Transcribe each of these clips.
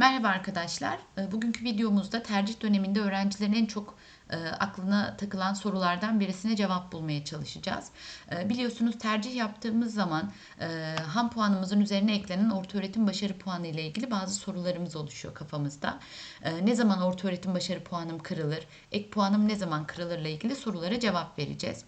Merhaba arkadaşlar. E, Bugünkü videomuzda tercih döneminde öğrencilerin en çok e, aklına takılan sorulardan birisine cevap bulmaya çalışacağız. E, Biliyorsunuz tercih yaptığımız zaman e, ham puanımızın üzerine eklenen ortaöğretim başarı puanı ile ilgili bazı sorularımız oluşuyor kafamızda. E, Ne zaman ortaöğretim başarı puanım kırılır, ek puanım ne zaman kırılırla ilgili sorulara cevap vereceğiz.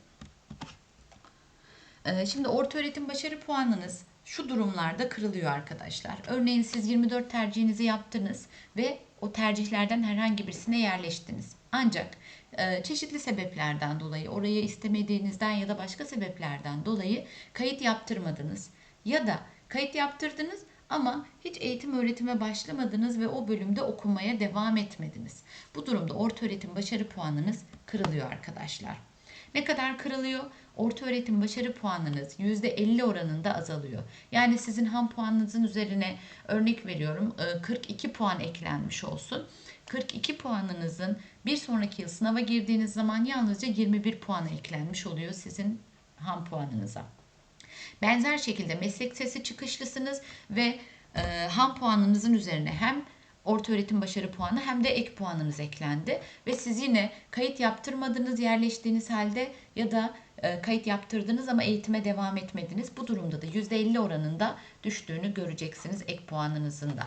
Ee, Şimdi ortaöğretim başarı puanınız şu durumlarda kırılıyor arkadaşlar. Örneğin siz 24 tercihinizi yaptınız ve o tercihlerden herhangi birisine yerleştiniz. Ancak e, çeşitli sebeplerden dolayı orayı istemediğinizden ya da başka sebeplerden dolayı kayıt yaptırmadınız. Ya da kayıt yaptırdınız ama hiç eğitim öğretime başlamadınız ve o bölümde okumaya devam etmediniz. Bu durumda ortaöğretim başarı puanınız kırılıyor arkadaşlar. Ne kadar kırılıyor? Orta öğretim başarı puanınız %50 oranında azalıyor. Yani sizin ham puanınızın üzerine örnek veriyorum e, 42 puan eklenmiş olsun. 42 puanınızın bir sonraki yıl sınava girdiğiniz zaman yalnızca 21 puan eklenmiş oluyor sizin ham puanınıza. Benzer şekilde meslek sesi çıkışlısınız ve e, ham puanınızın üzerine hem orta öğretim başarı puanı hem de ek puanınız eklendi ve siz yine kayıt yaptırmadınız yerleştiğiniz halde ya da e, kayıt yaptırdınız ama eğitime devam etmediniz. Bu durumda da %50 oranında düştüğünü göreceksiniz ek puanınızın da.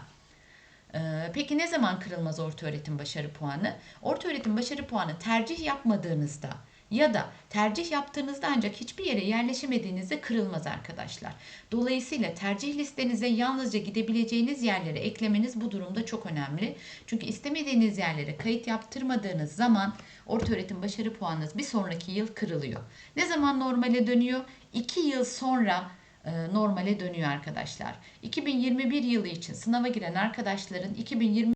Ee, Peki ne zaman kırılmaz ortaöğretim başarı puanı? Ortaöğretim başarı puanı tercih yapmadığınızda ya da tercih yaptığınızda ancak hiçbir yere yerleşemediğinizde kırılmaz arkadaşlar. Dolayısıyla tercih listenize yalnızca gidebileceğiniz yerlere eklemeniz bu durumda çok önemli. Çünkü istemediğiniz yerlere kayıt yaptırmadığınız zaman ortaöğretim başarı puanınız bir sonraki yıl kırılıyor. Ne zaman normale dönüyor? 2 yıl sonra e, normale dönüyor arkadaşlar. 2021 yılı için sınava giren arkadaşların 2020